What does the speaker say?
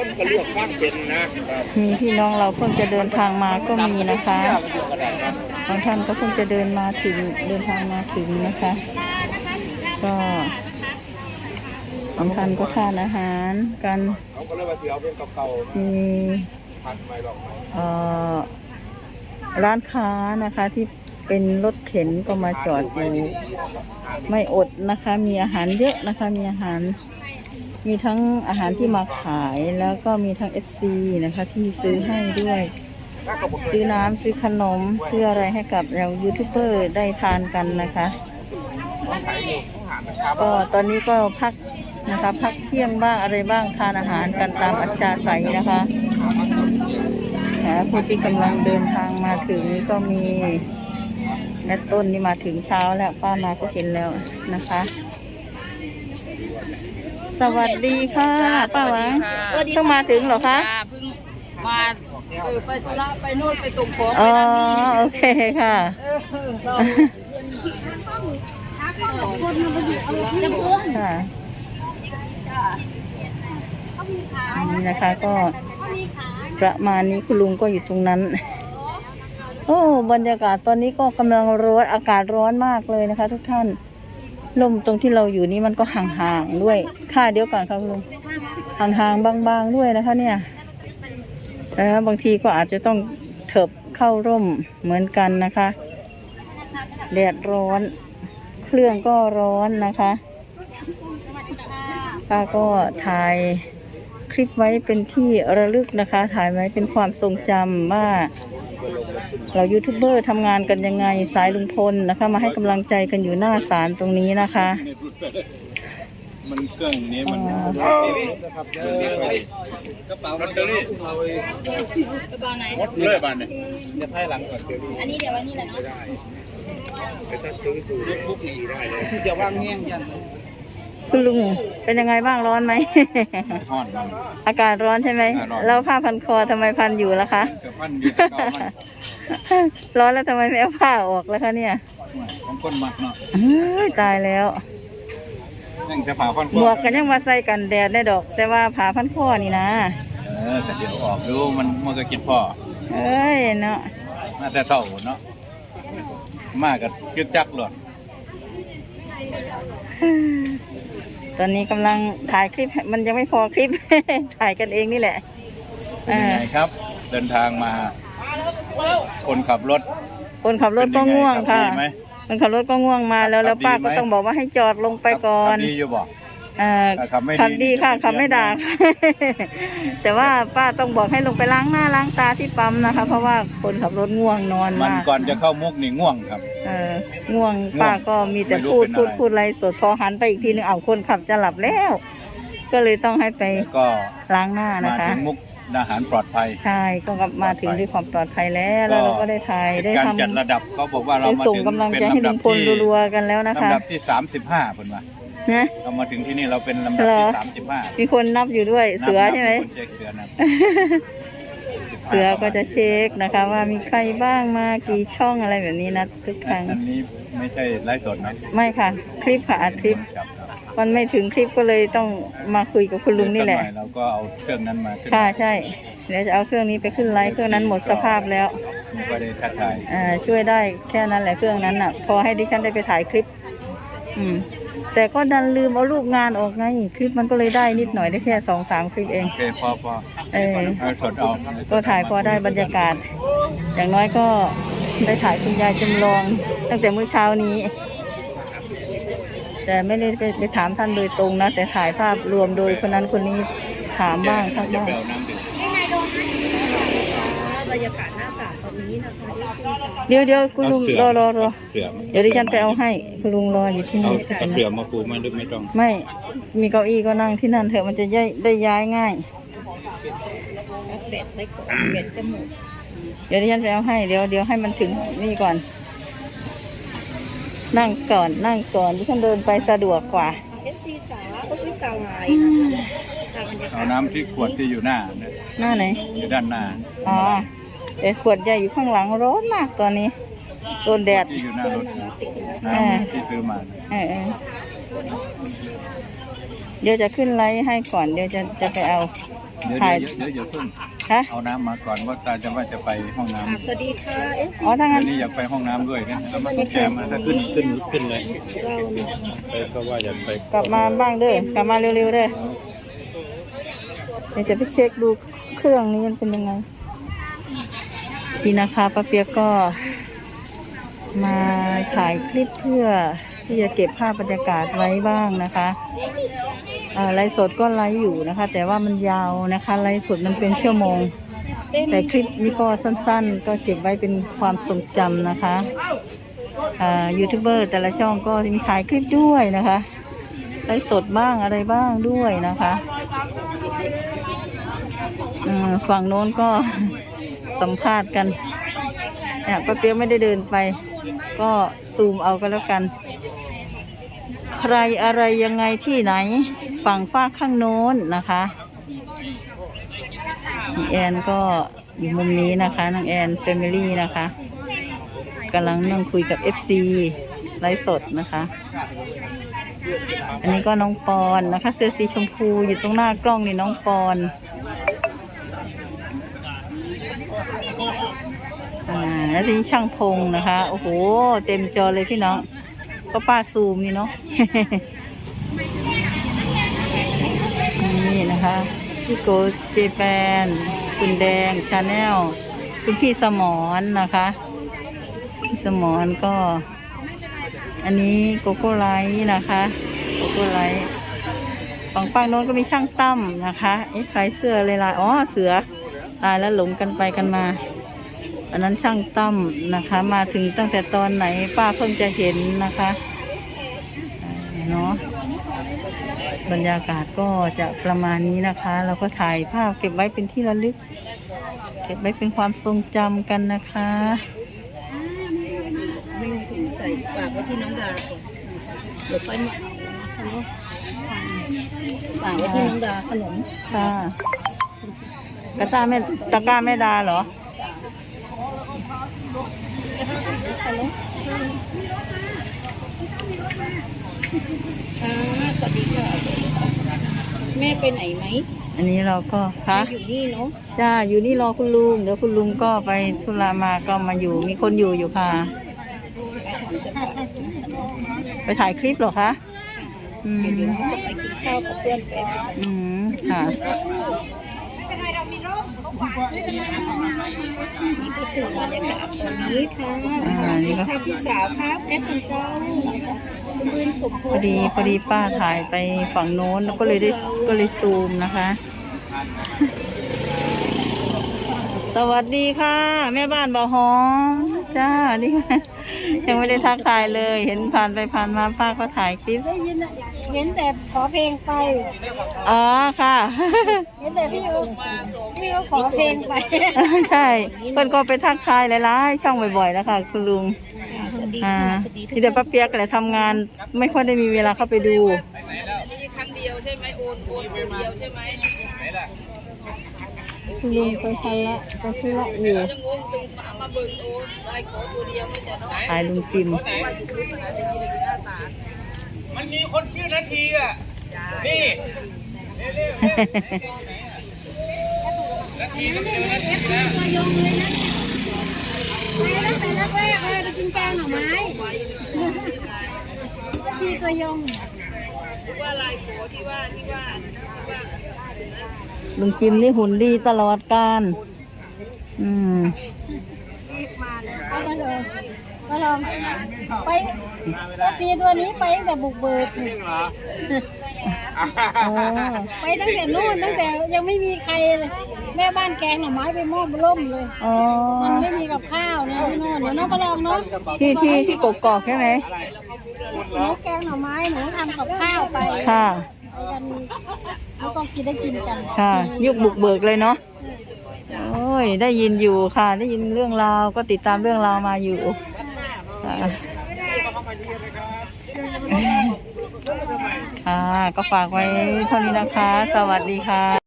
คนก็เลือกฟังเป็นนะมีพี่น้องเราเพิ่งจะเดินทางมาก็มีนะคะบางท่านก็เพิ่งจะเดินมาถึงเดินทางมาถึงนะคะ ก็บางท่านก็ทานอาหารกันเขาก็เลยว่าเสียเอาเป็นเก่ามีๆพันไม่หรอกเอ่อร้านค้านะคะที่เป็นรถเข็นก็มาจอดอยู่ไม่อดนะคะ มีอาหารเยอะนะคะ มีอาหาร มีทั้งอาหารที่มาขายแล้วก็มีทั้ง FC นะคะ ที่ซื้อให้ด้วย ซื้อน้ำซื้อขนม ซื้ออะไรให้กับเรายูทูบเบอร์ได้ทานกันนะคะ ก็ตอนนี้ก็พักนะคะ พักเที่ยงบ้างอะไรบ้างทานอาหารกันตามอัจฉริยนะคะนะผู้ที่กำลังเดินทางมาถึงก็มีแม่ต้นนี่มาถึงเช้าแล้วป้ามาก็เห็นแล้วนะคะ สวัสดีค่ะป้าหวังเพิ่งมาถึงเหรอคะจ้าเพิ่งมาเออไปธุระไปโน่นไปส่งของอ๋ไปอนั่นนี่โอเคค่ะเออเราค่ะนี่นะคะก็ประมาณนี้คุณลุงก็อยู่ตรงนั้น โอ้บรรยากาศตอนนี้ก็กำลังร้อนอากาศร้อนมากเลยนะคะ ทุกท่าน ลมตรงที่เราอยู่นี่มันก็ห่างๆด้วยค่าเดียวกันครับคุณลุงห่างๆบางๆด้วยนะคะ เนี่ยแล้วบางทีก็อาจจะต้องเถิบเข้าร่มเหมือนกันนะคะแดดร้อน เครื่องก็ร้อนนะคะป้าก็ถ่ายคลิปไว้เป็นที่ระลึกนะคะ ถ่ายไว้เป็นความทรงจำว่า เรายูทูบเบอร์ทำงานกันยังไงสายลุงพลนะคะ มาให้กำลังใจกันอยู่หน้าศาลตรงนี้นะคะ มันเครื่องนี้มันอ๋อกระเป๋าลอตเตอรี่กระเป๋าไหน หมดเลยบ้านเนี่ยจะให้หลังก่อนเดี๋ยวอันนี้เดี๋ยวไว้นี่แหละเนาะ ไปถ้าซื้อสูตรปุ๊บนี่ได้เลยที่จะว่างแง่งยัน คุณลุงเป็นยังไงบ้างร้อนไหมห่อนมัน อากาศร้อนใช่ไหมอากาศร้อน แล้วผ้าพันคอทำไมพันอยู่ล่ะคะ กับพันอยู่กับเก่ามันร้อนแล้วทำไมไม่เอาผ้าออกแล้วคะเนี่ยของคนมักเนาะเอ้ยตายแล้ว ยังจะผ่าพันหมวกกันยังมาใส่กันแดดได้ดอก แต่ว่าผ่าพันคอนี่นะ เออแต่เดี๋ยวออกดูมันมันก็คิดพ่อเอ้ยเนาะมาแต่เท่าเนาะมากับยึดจักรหลด ตอนนี้กำลังถ่ายคลิปมันยังไม่พอคลิป ถ่ายกันเองนี่แหละเป็นยังไงครับ เดินทางมา คนขับรถ คนขับรถก็ง่วงค่ะขับดีไหม คนขับรถก็ง่วงมาแล้วแล้วขับดีป้าไหม ก็ต้องบอกว่าให้จอดลงไปก่อน ขับดีอยู่บอก เอ่อถ้าขับไม่ดีขับดีค่ะจะไม่ขับไม่เรียกด่าแต่ว่าป้าต้องบอกให้ลงไปล้างหน้าล้างตาที่ปั๊มนะคะ เพราะว่าคนขับรถง่วงนอนมันมากก่อนจะเข้ามุกนี่ง่วงครับ เออง่วงง่วงป้าก็มีแต่ไม่รู้พูดเป็นพูดอะไร พูดอะไรสดพอหันไปอีกทีนึงเอาวคนขับจะหลับแล้ว ก็เลยต้องให้ไปแล้วก็ล้างหน้ามานะคะ ถึงมุกดาหารปลอดภัย ใช่ก็กลับมาถึงด้วยความปลอดภัยแล้วแล้วเราก็ได้ถ่ายได้การทำจัดระดับเขาบอกว่าเราได้มาส่งถึงกำลังเป็นใจให้ลำลุดับงพลที่รัวๆกันแล้วนะคะลำดับที่สามสิบห้าคนว่า นะ เรามาถึงที่นี่เราเป็นลำดับเหรอที่สามสิบห้ามีคนนับอยู่ด้วยเสือใช่ไหม คนเช็คเสือนะ เสือก็จะเช็คนะคะ ว่ามีใครบ้างมากี่ช่องอะไรแบบนี้นะทุกครั้ง อันนี้ไม่ใช่ไลฟ์สดนะไม่ค่ะ คลิปค่ะอัดคลิป ครับครับมันไม่ถึงคลิปก็เลยต้องมาคุยกับคุณลุงนี่แหละ เดี๋ยวสักอยเราก็เอาเครื่องนั้นมาขึ้นค่ะใช่ เดี๋ยวจะเอาเครื่องนี้ไปขึ้นไลฟ์เครื่องนั้นหมดสภาพแล้วนี่ก็ได้ทักทายอ่าช่วยได้แค่นั้นแหละเครื่องนั้นน่ะ พอให้ดิฉันได้ไปถ่ายคลิป อืม แต่ก็ดันลืมเอารูปงานออกไง คลิปมันก็เลยได้นิดหน่อยได้แค่สองสามคลิปเอง โอเคพอพอเออ เอาสดเอาก็ถ่ายพอได้บรรยากาศ อย่างน้อยก็ได้ถ่ายคุณยายจำลอง ตั้งแต่เมื่อเช้านี้ แต่ไม่ได้ไปไปถามท่านโดยตรงนะ แต่ถ่ายภาพรวมโดยคนนั้นคนนี้ถามบ้างทักจะบ้าง ไปเอาน้ำดื่ม บรรยากาศหน้าศาลตอนนี้นะคะที่ซึ่งจะเดี๋ยวเดี๋ยวคุณลุงรอรอรอเสือเดี๋ยวดิฉันไปเอาให้คุณลุงรออยู่ที่เอานี่เอาเสือมาปูมันหรือไม่ต้องไม่มีเก้าอี้ก็นั่งที่นั่นเถอะมันจะย้ายได้ย้ายง่ายเบ็ดไปก่อนเบ็ดจมูกเดี๋ยวดิฉันไปเอาให้เดี๋ยวเดี๋ยวให้มันถึงนี่ก่อน นั่งก่อนนั่งก่อนดิฉันเดินไปสะดวกกว่า เอสซีจ๋าก็คือตาลายนะคะตามบรรยากาศเอาน้ำที่ขวดที่อยู่หน้าเนี่ยหน้าไหนอยู่ด้านหน้าอ๋อ แต่ขวดใหญ่อยู่ข้างหลังร้อนมากตอนนี้โดนแดดที่อยู่หน้าเดินรถมาแล้วปิดกินไว้น้ำที่ซื้อมาเออเออเดี๋ยวจะขึ้นไลฟ์ให้ก่อนเดี๋ยวจะจะไปเอาเดี๋ยวถ่ายเดี๋ยวเดี๋ยวเดี๋ยวเพิ่งฮะเอาน้ำมาก่อนว่าตาจะว่าจะไปห้องน้ำค่ะสวัสดีค่ะเอฟอ๋อถ้าเดี๋งั้ยนวนี้อยากไปห้องน้ำด้วยนะเอามาแจมมาถ้าขึ้นขึ้นขึ้นเลยเราไปก็ว่าอยากไปกลับมาบ้างเด้อกลับมาเร็วๆเด้อเดี๋ยวจะไปเช็คดูเครื่องนี้มันเป็นยังไง นี่นะคะป้าเปียกก็มาถ่ายคลิปเพื่อที่จะเก็บภาพบรรยากาศไว้บ้างนะคะไลฟ์สดก็ไลฟ์อยู่นะคะ แต่ว่ามันยาวนะคะไลฟ์สดมันเป็นชั่วโมง แต่คลิปนี้ก็สั้นๆ ก็เก็บไว้เป็นความทรงจำนะคะยูทูบเบอร์แต่ละช่องก็มีถ่ายคลิปด้วยนะคะไลฟ์สดบ้างอะไรบ้างด้วยนะคะฝั่งโน้นก็ สัมภาษณ์กันเนี่ยป้าเปียกไม่ได้เดินไป ก็ซูมเอาก็แล้วกัน ใครอะไรยังไงที่ไหน ฝั่งฝ้ากข้างโน้นนะคะน้องแอนก็อยู่มุมนี้นะคะน้องแอนแฟมิลี่นะคะกำลังนั่งคุยกับ FC ไลฟ์สดนะคะ อันนี้ก็น้องปอนนะคะ เสื้อสีชมพูอยู่ตรงหน้ากล้องนี่น้องปอน อ่าแล้วทีนี้ช่างพงนะคะ โอ้โห เต็มจอเลยพี่น้อง ก็ป้าซูมนี่เนาะ นี่นะคะพี่โกเจแปนคุณแดงชาแนลคุณพี่สมอนนะคะพี่สมอนก็ อันนี้โกโก้ไลท์นะคะโกโก้ไลท์ฝั่งฝั่งโน้นก็มีช่างตั้มนะคะไอ้ใครเสื้อเลยลายอ๋อเสือ ลายแล้วหลงกันไปกันมา อันนั้นช่างตั้มนะคะ มาถึงตั้งแต่ตอนไหนป้าเพิ่งจะเห็นนะคะอ่าเนาะบรรยากาศก็จะประมาณนี้นะคะ เราก็ถ่ายภาพเก็บไว้เป็นที่ระลึก เก็บไว้เป็นความทรงจำกันนะคะใส่ฝากไว้ที่น้องดาก่อนเดี๋ยวไปมาเอานะคะเนาะฝากไว้ที่น้องดาขนมค่ะ กระตาแม่ตะกร้าแม่ดาเหรอ ค่ะสวัสดีค่ะแม่ไปไหนไหมอันนี้เราก็คะอยู่นี่เนาะจ้าอยู่นี่รอคุณลุงเดี๋ยวคุณลุงก็ไปธุระมาก็มาอยู่ มีคนอยู่อยู่ค่ะ ไปถ่ายคลิปเหรอคะอืมเดี๋ยวจะไปกินข้าวกับเพื่อนไป อืมค่ะ นี่ก็คือบรรยากาศตอนนี้ค่ะสวัสดีค่ะพี่สาวครับแอดเป็นเจ้านะคะคุณบุญสมพอดีพอดีป้าถ่ายไปฝั่งโน้นแล้วก็เลยได้ก็เลยซูมนะคะ สวัสดีค่ะ แม่บ้านบ่อหอมจ้านี่ค่ะยังไม่ได้ทักทายเลย เห็นผ่านไปผ่านมาป้าก็ถ่ายคลิป เห็นแต่ขอเพลงไป อ๋อค่ะ เห็นแต่พี่เขาพี่เขาขอเพลงไป ใช่เพิ่นก็ไปทักทายหลายๆช่องบ่อยๆแล้วค่ะ คุณลุงสวัสดีอ่าค่ะสวัสดีที่เดี๋ยวป้าเปียกแหละทำงานไม่ค่อยได้มีเวลาเข้าไปดูครั้งเดียวใช่ไหมโอนโอนคนเดียวใช่ไหมคุณลุงไปทันละไปธุระอยู่ยังงงตื่น มามาเบิ่งโอนไอ้ขอตัวเดียวไม่แต่น้อยถ่ายลุงจิมว่าอยู่รู้ขนาดนี้เลยเป็นอาสามันมีคนชื่อนาทีอะ นี่นาทีก็เจอนาทีแล้วแต่แรกแรกเลยไปกินแกงหน่อไม้ชีตัวยง ว่าลายโขที่ว่าที่ว่าที่ว่าลุงจิมนี่หุ่นดีตลอดการ อืมเอามาเลย มาลองไปชีตัวนี้ไปตั้งแต่บุกเบิกโอ้ไปตั้งแต่นู่นตั้งแต่ยังไม่มีใครเลยแม่บ้านแกงหน่อไม้ไปมอบร่มเลยอ๋อมันไม่มีกับข้าวเนี่ยที่โน่นเดี๋ยวน้องก็ลองเนาะที่ที่ที่กกอกใช่ไหมหนูแกงหน่อไม้หนูทำกับข้าวไปค่ะไปกันแล้วก็กินได้กินกัน ค่ะ ยุคบุกเบิกเลยเนาะโอ้ยได้ยินอยู่ค่ะ ได้ยินเรื่องราวก็ติดตามเรื่องราวมาอยู่ค่ะ ค่ะ ก็ฝากไว้เท่านี้นะคะ สวัสดีค่ะ